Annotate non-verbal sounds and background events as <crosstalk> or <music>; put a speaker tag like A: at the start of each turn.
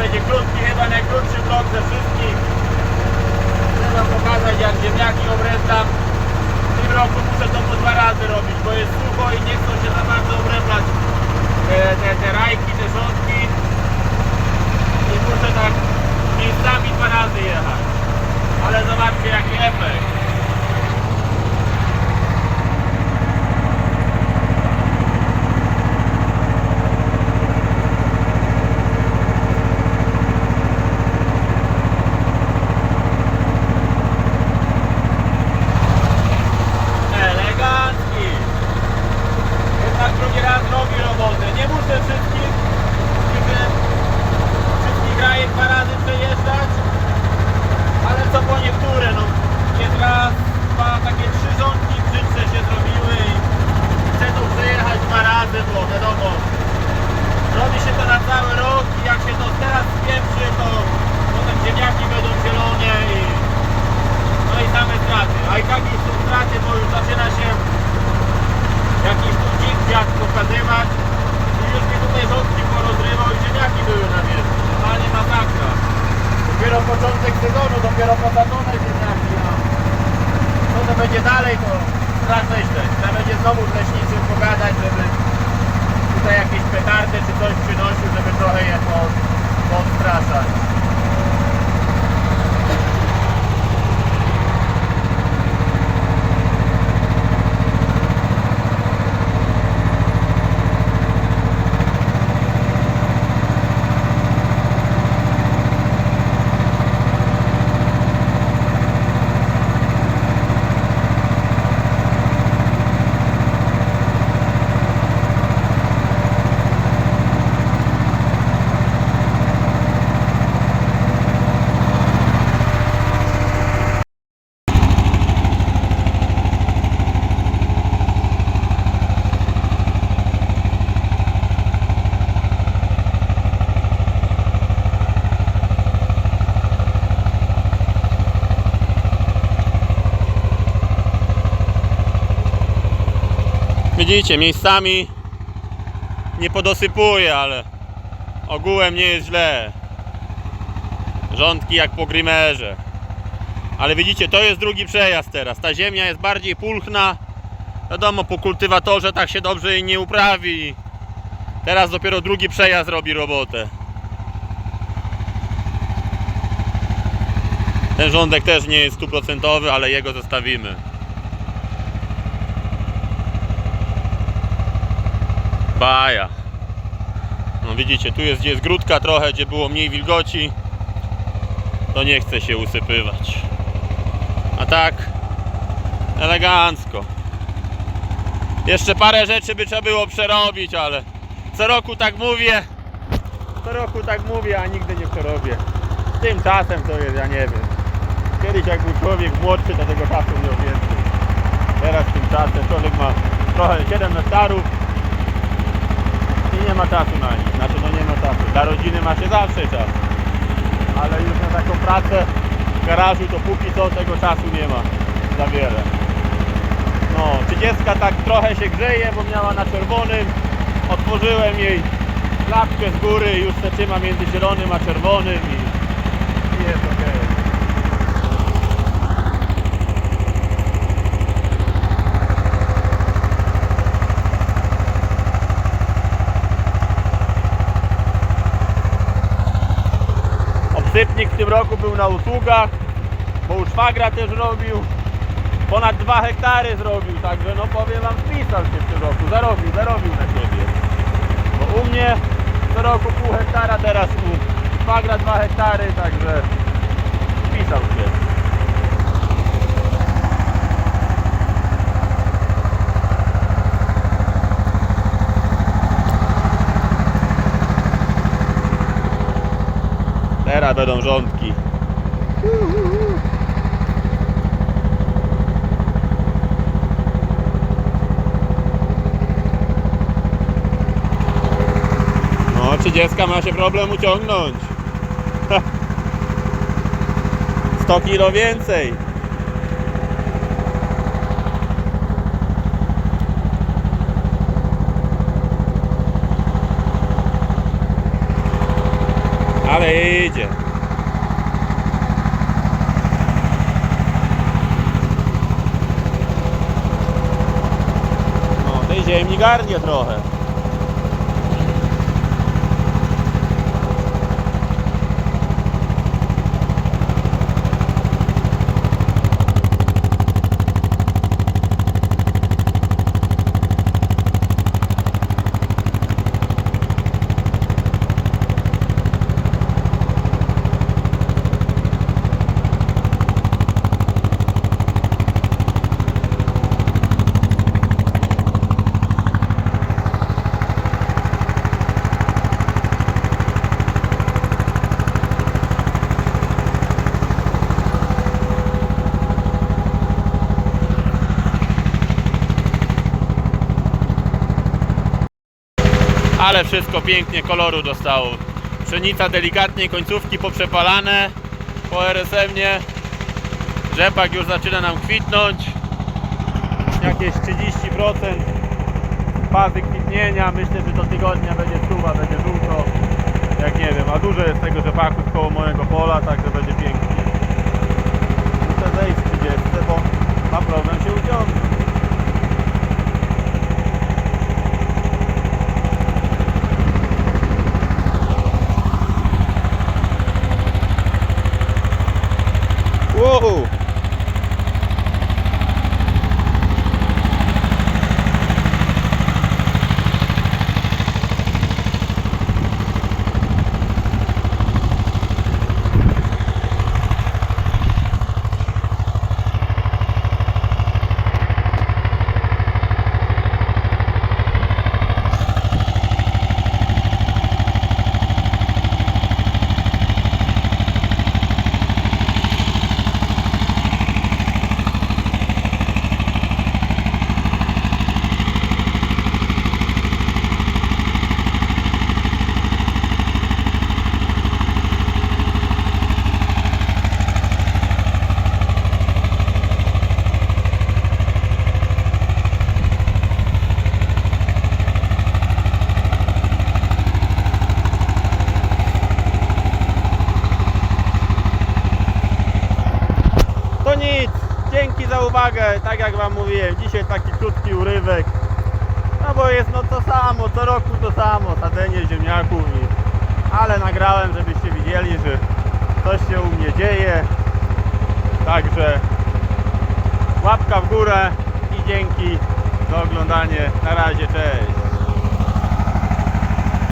A: będzie krótki, chyba najkrótszy vlog ze wszystkich. Chcę wam pokazać jak ziemniaki obręczam. W tym roku muszę to po dwa razy robić, bo jest sucho i nie chcą się za bardzo obręczać te, te, te rajki, te rządki. I muszę tak miejscami dwa razy jechać. Ale zobaczcie jaki efekt. Elegancki. Jednak drugi raz robi robotę. Nie muszę wszystkich, wszystkich, wszystkich grajek dwa razy przejeżdżać, ale co po niektóre, no jest raz, dwa, takie trzy rządki brzydsze się zrobiły i chcę tu przejechać dwa razy, bo wiadomo, robi się to na cały rok i jak się to teraz spieprzy, to potem ziemniaki będą zielone i no i same straty. A i tak już są straty, bo już zaczyna się jakiś tu dzik kwiat pokazywać i już mi tutaj rządki porozrywał i ziemniaki były na wierzchu. Totalnie masakra. Dopiero początek sezonu, dopiero posadzone ziemniaki. Co będzie dalej, to strach myśleć. Trzeba będzie znowu z leśniczym pogadać, żeby tutaj jakieś petardy czy coś przynosił, żeby trochę je pod, podstraszać. Widzicie, miejscami nie podosypuje, ale ogółem nie jest źle. Rządki jak po grimerze. Ale widzicie, to jest drugi przejazd teraz. Ta ziemia jest bardziej pulchna. Wiadomo, po kultywatorze tak się dobrze jej nie uprawi. Teraz dopiero drugi przejazd robi robotę. Ten rządek też nie jest stuprocentowy, ale jego zostawimy. Baja. No widzicie, tu jest gdzie jest grudka trochę, gdzie było mniej wilgoci. To nie chce się usypywać. A tak elegancko. Jeszcze parę rzeczy by trzeba było przerobić, ale co roku tak mówię. Co roku tak mówię, a nigdy nie przerobię. Tymczasem to jest, ja nie wiem. Kiedyś jak był człowiek młodszy, to tego czasu miał więcej. Teraz tymczasem człowiek ma trochę 7 hektarów, nie ma czasu na nic. Znaczy no nie ma czasu. Dla rodziny ma się zawsze czas. Ale już na taką pracę w garażu to póki co tego czasu nie ma za wiele. No, 30 tak trochę się grzeje, bo miała na czerwonym. Otworzyłem jej klapkę z góry i już się trzyma między zielonym a czerwonym i, i jest ok. Obsypnik w tym roku był na usługach, bo u szwagra też robił. Ponad 2 hektary zrobił, także no powiem wam, spisał się w tym roku, zarobił, zarobił na siebie. Bo u mnie co roku pół hektara, teraz u szwagra 2 hektary, także spisał się. Teraz będą rządki. No, 30 ma się problem uciągnąć. <laughs> 100 kilo więcej. Idzie. No, tej ziemi garnie trochę. Ale wszystko pięknie koloru dostało. Pszenica delikatnie, końcówki poprzepalane po RSM-nie. Rzepak już zaczyna nam kwitnąć. Jakieś 30% fazy kwitnienia. Myślę, że do tygodnia będzie stuwa, będzie żółto. Jak nie wiem, a dużo jest tego rzepaku koło mojego pola, także będzie pięknie. Muszę zejść w 30, bo ma problem się uciągnąć. Wow! To nic, dzięki za uwagę, tak jak Wam mówiłem, dzisiaj taki krótki urywek, no bo jest no to samo, co roku to samo, sadzenie ziemniaków, i, ale nagrałem, żebyście widzieli, że coś się u mnie dzieje, także łapka w górę i dzięki za oglądanie, na razie, cześć.